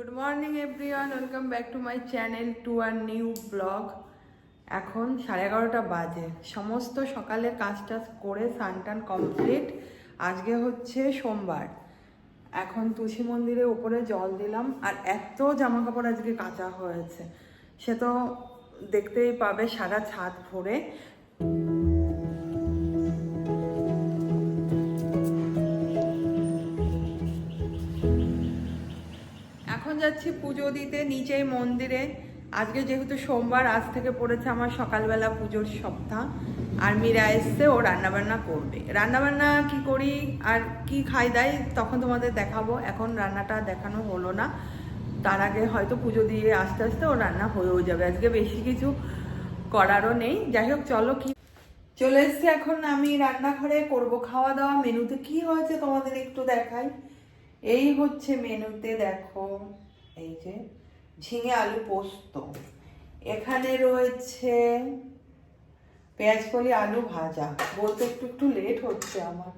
Good morning everyone welcome back to my channel to our new blog এখন সাড়ে এগারোটা বাজে। সমস্ত সকালের কাজ টাজ করে সানটান কমপ্লিট আজকে হচ্ছে সোমবার। এখন তুলসী মন্দিরে উপরে জল দিলাম। আর এত জামা কাপড় আজকে কাঁচা হয়েছে। সে তো দেখতেই পাবে সারা ছাদ ভরে। যাচ্ছি পুজো দিতে নিচেই মন্দিরে। আজকে যেহেতু সোমবার, আজ থেকে পড়েছে আমার সকালবেলা পুজোর সপ্তাহ। আর মীরা এসছে, ও রান্নাবান্না করবে। রান্নাবান্না কি করি আর কি খাই দেয় তখন তোমাদের দেখাবো। এখন রান্নাটা দেখানো হলো না। তার আগে হয়তো পুজো দিয়ে আস্তে আস্তে ও রান্না হয়েও যাবে। আজকে বেশি কিছু করারও নেই। যাই হোক, চলো কি চলে এসছি এখন আমি রান্নাঘরে করব খাওয়া দাওয়া মেনুতে কি হয়েছে তোমাদের একটু দেখাই। এই হচ্ছে মেনুতে দেখো। এই যে ঝিঙে আলু পোস্ত। এখানে রয়েছে পেঁয়াজ কলি আলু ভাজা। বলতে একটু একটু লেট হচ্ছে আমার।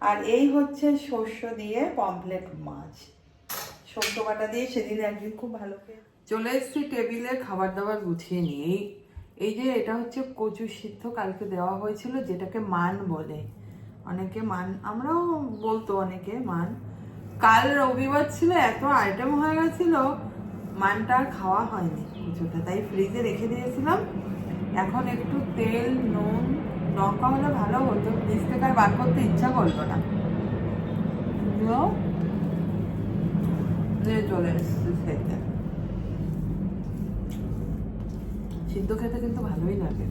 আর এই হচ্ছে শস্য দিয়ে পমপ্লেট মাছ। শস্য বাটা দিয়ে সেদিন একদিন খুব ভালো চলে এসেছি টেবিলে খাবার দাবার গুছিয়ে নিয়ে এই যে এটা হচ্ছে কচু সিদ্ধ, কালকে দেওয়া হয়েছিল, যেটাকে মান বলে। অনেকে মান, আমরাও বলতো অনেকে মান। কাল রবিবার ছিল, এত আইটেম হয়ে গেছিল, মানটা আর খাওয়া হয়নি কিছুটা। তাই ফ্রিজে রেখে দিয়েছিলাম। এখন একটু তেল, নুন, লঙ্কা হলে ভালো হতো। ফ্রিজ থেকে আর বার করতে ইচ্ছা করল না। চলে এসেছি খেতে। সিদ্ধ খেতে কিন্তু ভালোই লাগে।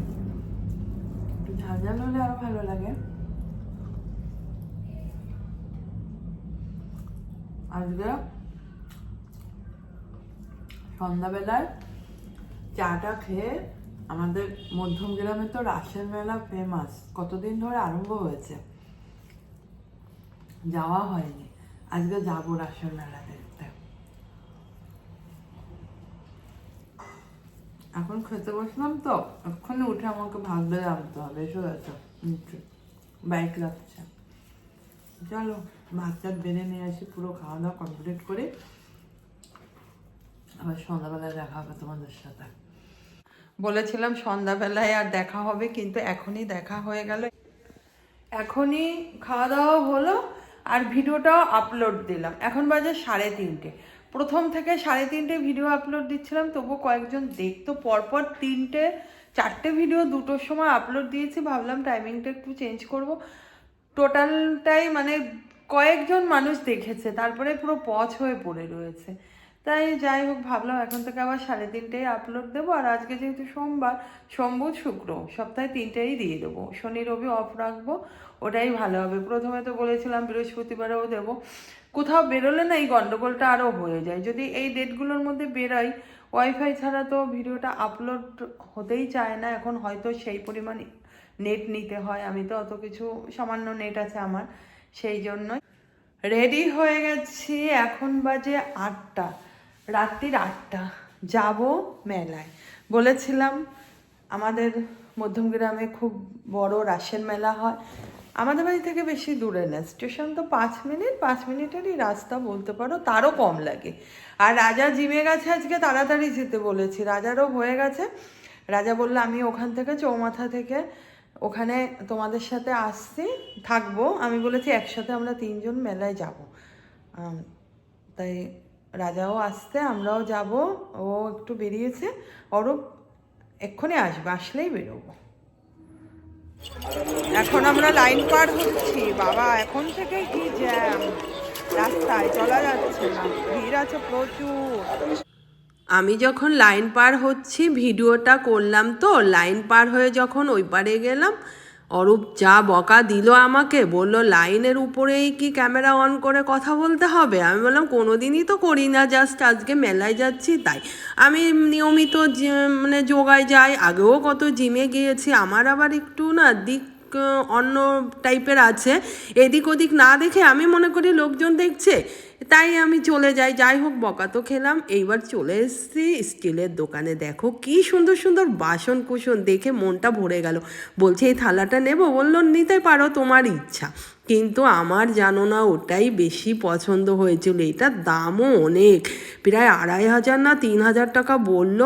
একটু হলে আরও ভালো লাগে। আজকে সন্ধ্যাবেলায় চাটা খেয়ে আমাদের মধ্যম গ্রামে তো রাসের মেলা ফেমাস কতদিন ধরে আরম্ভ হয়েছে? যাওয়া হয়নি। আজকে যাব রাসের মেলা দেখতে। এখন খেতে বসলাম তো। এক্ষুনি উঠে আমাকে ভাবতে জানতে হবে এসো গেছে বাইক লাগছে চলো টাত বেড়ে নিয়ে আসি পুরো খাওয়া দাওয়া কমপ্লিট করে আবার সন্ধ্যাবেলায় দেখা হবে তোমাদের সাথে। বলেছিলাম সন্ধ্যাবেলায় আর দেখা হবে, কিন্তু এখনই দেখা হয়ে গেল। এখনই খাওয়া দাওয়া হলো আর ভিডিওটাও আপলোড দিলাম। এখন বাজে সাড়ে তিনটে। প্রথম থেকে সাড়ে তিনটে ভিডিও আপলোড দিচ্ছিলাম তবু কয়েকজন দেখতো। পরপর তিনটে, চারটে ভিডিও দুটোর সময় আপলোড দিয়েছি। ভাবলাম টাইমিংটা একটু চেঞ্জ করব। টোটালটাই মানে কয়েকজন মানুষ দেখেছে, তারপরে পুরো পচ হয়ে পড়ে রয়েছে। তাই যাই হোক, ভাবলাম এখন থেকে আবার সাড়ে তিনটেই আপলোড দেবো, আর আজকে যেহেতু সোমবার সোমবার শুক্র, সপ্তাহে তিনটেই দিয়ে দেবো। শনি, রবি অফ রাখব, ওটাই ভালো হবে। প্রথমে তো বলেছিলাম বৃহস্পতিবারেও দেবো। কোথাও বেরোলে না এই গন্ডগোলটা আরও হয়ে যায়। যদি এই ডেটগুলোর মধ্যে বেরোয় ওয়াইফাই ছাড়া তো ভিডিওটা আপলোড হতেই চায় না। এখন হয়তো সেই পরিমাণ নেট নিতে হয়, আমি তো অত কিছু, সামান্য নেট আছে আমার, সেই জন্যই। রেডি হয়ে গেছি, এখন বাজে আটটা, রাত্রির আটটা, যাব মেলায়। বলেছিলাম, আমাদের মধ্যম গ্রামে খুব বড় রাসের মেলা হয়, আমাদের বাড়ি থেকে বেশি দূরে না, স্টেশন তো পাঁচ মিনিট, পাঁচ মিনিটেরই রাস্তা বলতে পারো, তারও কম লাগে। আর রাজা জিমে গেছে আজকে, তাড়াতাড়ি যেতে বলেছি, রাজারও হয়ে গেছে, রাজা বলল, আমি ওখান থেকে চৌমাথা থেকে ওখানে তোমাদের সাথে আসছি, থাকব। আমি বলেছি একসাথে আমরা তিনজন মেলায় যাব। তাই রাজাও আসতে আমরাও যাব। ও একটু বেরিয়েছে। অরূপ এক্ষুনি আসবে, আসলেই বেরোবো। এখন আমরা লাইন পার হচ্ছি। বাবা, এখন থেকে কি জ্যাম রাস্তায়, চলা যাচ্ছে না। ভিড় আছে প্রচুর। আমি যখন লাইন পার হচ্ছি, ভিডিওটা করলাম তো, লাইন পার হয়ে যখন ওই পারে গেলাম, অরূপ যা বকা দিল আমাকে, বলল, লাইনের উপরেই কি ক্যামেরা অন করে কথা বলতে হবে? আমি বললাম কোনো দিনই তো করি না, জাস্ট আজকে মেলায় যাচ্ছি, তাই। আমি নিয়মিত মানে যোগায় যাই, আগেও কত জিমে গিয়েছি, আমার আবার একটু না দিক অন্য টাইপের আছে, এদিক ওদিক না দেখে আমি মনে করি লোকজন দেখছে। তাই আমি চলে যাই। যাই হোক, বকা তো খেলাম। এইবার চলে এসেছি স্টিলের দোকানে। দেখো কি সুন্দর সুন্দর বাসন কুসন দেখে মনটা ভরে গেল। বলছে, এই থালাটা নেব? বলল, নিতে পারো তোমার ইচ্ছা। কিন্তু আমার জানো না, ওটাই বেশি পছন্দ হয়েছিল। এটার দামও অনেক। প্রায় আড়াই হাজার না তিন হাজার টাকা বলল,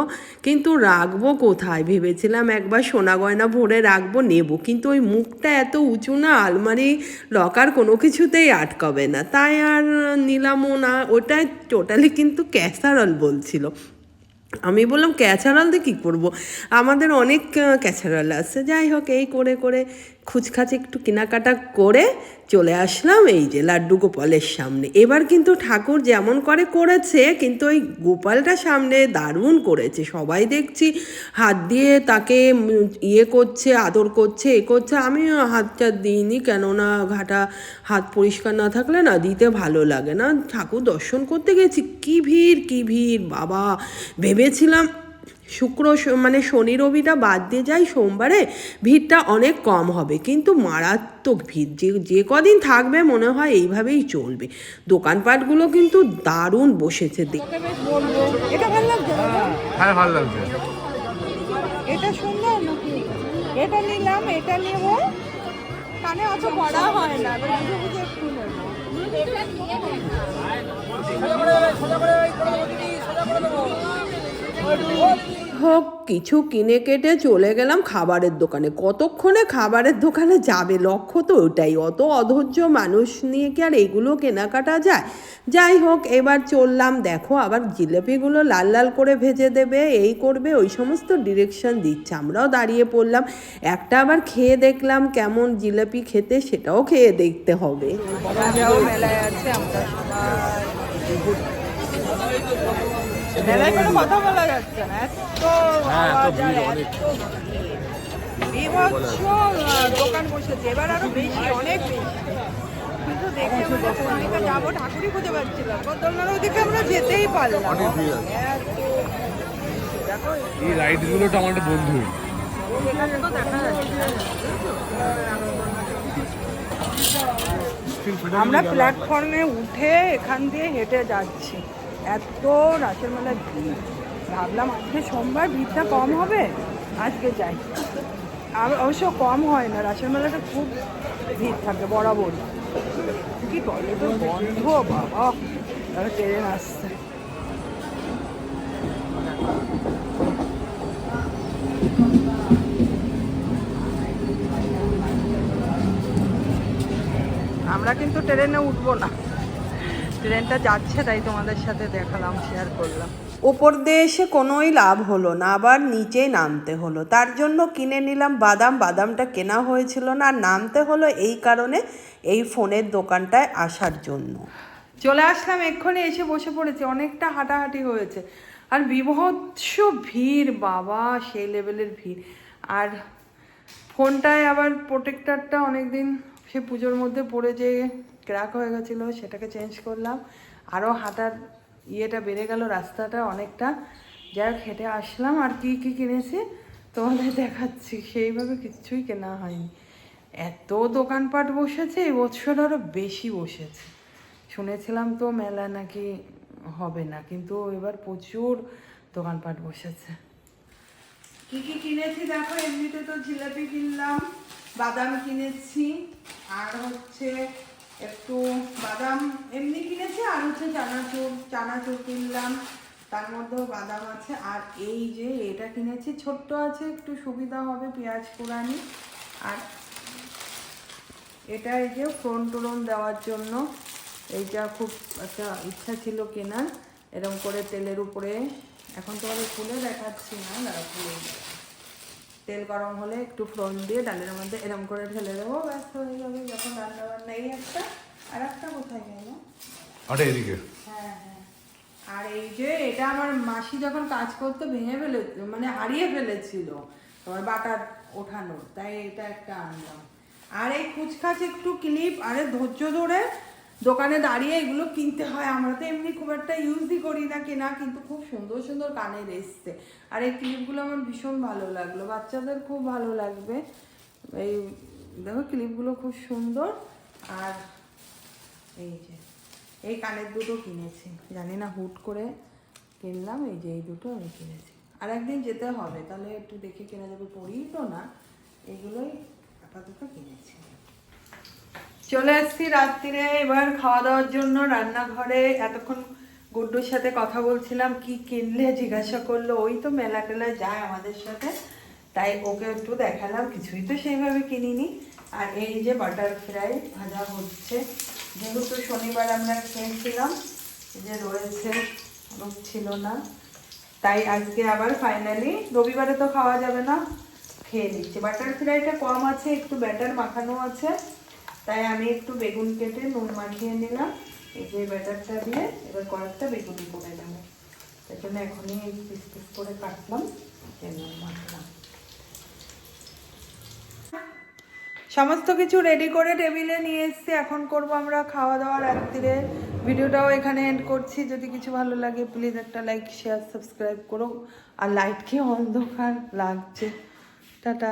কিন্তু রাখব কোথায়? ভেবেছিলাম একবার সোনা গয়না ভরে রাখব, নেব। কিন্তু ওই মুখটা এত উঁচু না, আলমারি লকার কোনো কিছুতেই আটকাবে না। তাই আর নিলামও না, ওটাই টোটালি কিন্তু ক্যাসারল বলছিল। আমি বললাম ক্যাচারাল দিয়ে কী করব? আমাদের অনেক ক্যাচারাল আছে। যাই হোক, এই করে করে খুচখাচ একটু কেনাকাটা করে চলে আসলাম এই যে লাড্ডু গোপালের সামনে। এবার কিন্তু ঠাকুর যেমন করে করেছে, কিন্তু ওই গোপালটা সামনে দারুণ করেছে। সবাই দেখছি হাত দিয়ে তাকে ইয়ে করছে, আদর করছে, এ করছে। আমি হাতটা দিইনি, কেননা ঘাটা হাত পরিষ্কার না থাকলে না দিতে ভালো লাগে না। ঠাকুর দর্শন করতে গেছি, কি ভিড় কি ভিড়, বাবা। ভেবেছিলাম শুক্র মানে শনি রবিটা বাদ দিয়ে যাই সোমবারে ভিড়টা অনেক কম হবে। কিন্তু মারাত্মক ভিড় যে যে কদিন থাকবে মনে হয় এইভাবেই চলবে। দোকানপাটগুলো কিন্তু দারুণ বসেছে দেখ তোকে বেশ এটা ভালো লাগছে হ্যাঁ ভালো লাগছে। এটা সুন্দর নাকি? এটা নিলাম এটা নেব। কানে অত হয় না বুঝে বুঝে একটু নেব। হোক, কিছু কিনে কেটে চলে গেলাম খাবারের দোকানে। কতক্ষণে খাবারের দোকানে যাবে? লক্ষ্য তো ওটাই। অত অধৈর্য মানুষ নিয়ে কি আর এগুলো কেনাকাটা যায়? যাই হোক, এবার চললাম। দেখো, আবার জিলেপিগুলো লাল লাল করে ভেজে দেবে, এই করবে, ওই সমস্ত ডিরেকশন দিচ্ছে। আমরাও দাঁড়িয়ে পড়লাম। একটা আবার খেয়ে দেখলাম কেমন জিলেপি খেতে, সেটাও খেয়ে দেখতে হবে। মেলায় কোনো কথা বলা যাচ্ছে না এত আওয়াজ আর এত বিভৎস দোকান বসেছে এবার আরও বেশি অনেক বেশি কিন্তু দেখে হচ্ছে যাব ঠাকুরই খুঁজে পাচ্ছিলাম বদলনার ওদিকে আমরা যেতেই পারলাম এই রাইডগুলো তো আমার বন্ধু। আমরা প্ল্যাটফর্মে উঠে এখান দিয়ে হেঁটে যাচ্ছি। এত রাতের মেলার ভিড়। ভাবলাম আজকে সোমবার ভিড়টা কম হবে? আজকে যাই। অবশ্য কম হয় না রাসের মেলাটা খুব ভিড় থাকে বরাবর কি বলে তো বন্ধ বাবা। ট্রেন আসছে। আমরা কিন্তু ট্রেনে উঠবো না। ট্রেনটা যাচ্ছে তাই তোমাদের সাথে দেখালাম শেয়ার করলাম। ওপর দিয়ে এসে কোনোই লাভ হলো না আবার নিচেই নামতে হলো। তার জন্য কিনে নিলাম বাদাম বাদামটা কেনা হয়েছিল না আর নামতে হলো এই কারণে এই ফোনের দোকানটায় আসার জন্য। চলে আসলাম এক্ষুনি এসে বসে পড়েছি অনেকটা হাঁটাহাঁটি হয়েছে। আর বিভৎস ভিড় বাবা সেই লেভেলের ভিড়। আর ফোনটায় আবার প্রোটেক্টারটা অনেকদিন সে পুজোর মধ্যে পড়ে যে ক্র্যাক হয়ে গেছিল, সেটাকে চেঞ্জ করলাম। আরও হাঁটার ইয়েটা বেড়ে গেল, রাস্তাটা অনেকটা। যাই হোক, হেঁটে আসলাম। আর কি কি কিনেছি? তোমাদের দেখাচ্ছি। সেইভাবে কিচ্ছুই কেনা হয়নি। এত দোকানপাট বসেছে, এই বছর আরও বেশি বসেছে। শুনেছিলাম তো মেলা নাকি হবে না, কিন্তু এবার প্রচুর দোকানপাট বসেছে। কি কি কিনেছি? দেখো, এমনিতে তো জিলাপি কিনলাম, বাদাম কিনেছি, আর হচ্ছে একটু বাদাম এমনি কিনেছি, আর হচ্ছে চানাচুর চানাচুর কিনলাম। তার মধ্যেও বাদাম আছে। আর এই যে এটা কিনেছি, ছোট্ট আছে, একটু সুবিধা হবে পেঁয়াজ কোরানি আর এটা এই যে ফোন টোরন দেওয়ার জন্য, এইটা খুব একটা ইচ্ছা ছিল কেনার। এরকম করে তেলের উপরে, এখন তোমাদের খুলে দেখাচ্ছি না, দাঁড়া খুলে তেল গরম হলে একটু ফোড়ন দিয়ে, ডালের মধ্যে এরকম করে ঢেলে দেবো ব্যস্ত হয়ে যাবে যখন রান্না বান্না এই একটা আর একটা কোথায় গেল? আরে এদিকে। হ্যাঁ হ্যাঁ। আর এই যে এটা আমার মাসি যখন কাজ করতো ভেঙে ফেলে মানে হারিয়ে ফেলেছিল তোমার বাটার ওঠানোর। তাই এটা একটা আনলাম। আর এই কুচকাচ একটু ক্লিপ আরে ধৈর্য ধরে দোকানে দাঁড়িয়ে এগুলো কিনতে হয়। আমরা তো এমনি খুব একটা ইউজই করি না কেনা কিন্তু খুব সুন্দর সুন্দর কানের এসছে। আর এই ক্লিপগুলো আমার ভীষণ ভালো লাগল। বাচ্চাদের খুব ভালো লাগবে। এই দেখো ক্লিপগুলো খুব সুন্দর। আর এই যে, এই কানের দুটো কিনেছি। জানি না, হুট করে কিনলাম, এই যে এই দুটো আমি কিনেছি। আর একদিন যেতে হবে, তাহলে একটু দেখে কেনা যাবে। পড়ি তো না, এগুলোই আপাতত কিনেছি। চলে এসছি রাত্রিরে, এবার খাওয়া দাওয়ার জন্য রান্নাঘরে। এতক্ষণ গুড্ডুর সাথে কথা বলছিলাম, কি কিনলে জিজ্ঞাসা করল। ওই তো মেলা টেলা যায় আমাদের সাথে, তাই ওকে একটু দেখালাম। কিছুই তো সেইভাবে কিনিনি। আর এই যে বাটার ফ্রাই ভাজা হচ্ছে, যেহেতু শনিবার আমরা খেয়েছিলাম যে রয়েছে লোক ছিল না। তাই আজকে আবার ফাইনালি রবিবারে তো খাওয়া যাবে না, খেয়ে নিচ্ছি। বাটার ফ্রাইটা কম আছে, একটু ব্যাটার মাখানো আছে। তাই আমি একটু বেগুন কেটে নুন মাখিয়ে নিলাম। এই যে ব্যাটারটা দিয়ে এবার কয়েকটা বেগুন করে নেব। তার জন্য এখনই পিস পিস করে কাটলাম নুন মাখলাম। সমস্ত কিছু রেডি করে টেবিলে নিয়ে এসছি। এখন করব আমরা খাওয়া দাওয়া রাত্রিরে ভিডিওটাও এখানে এন্ড করছি। যদি কিছু ভালো লাগে প্লিজ একটা লাইক শেয়ার সাবস্ক্রাইব করো। আর লাইট কি অন্ধকার লাগছে। টাটা।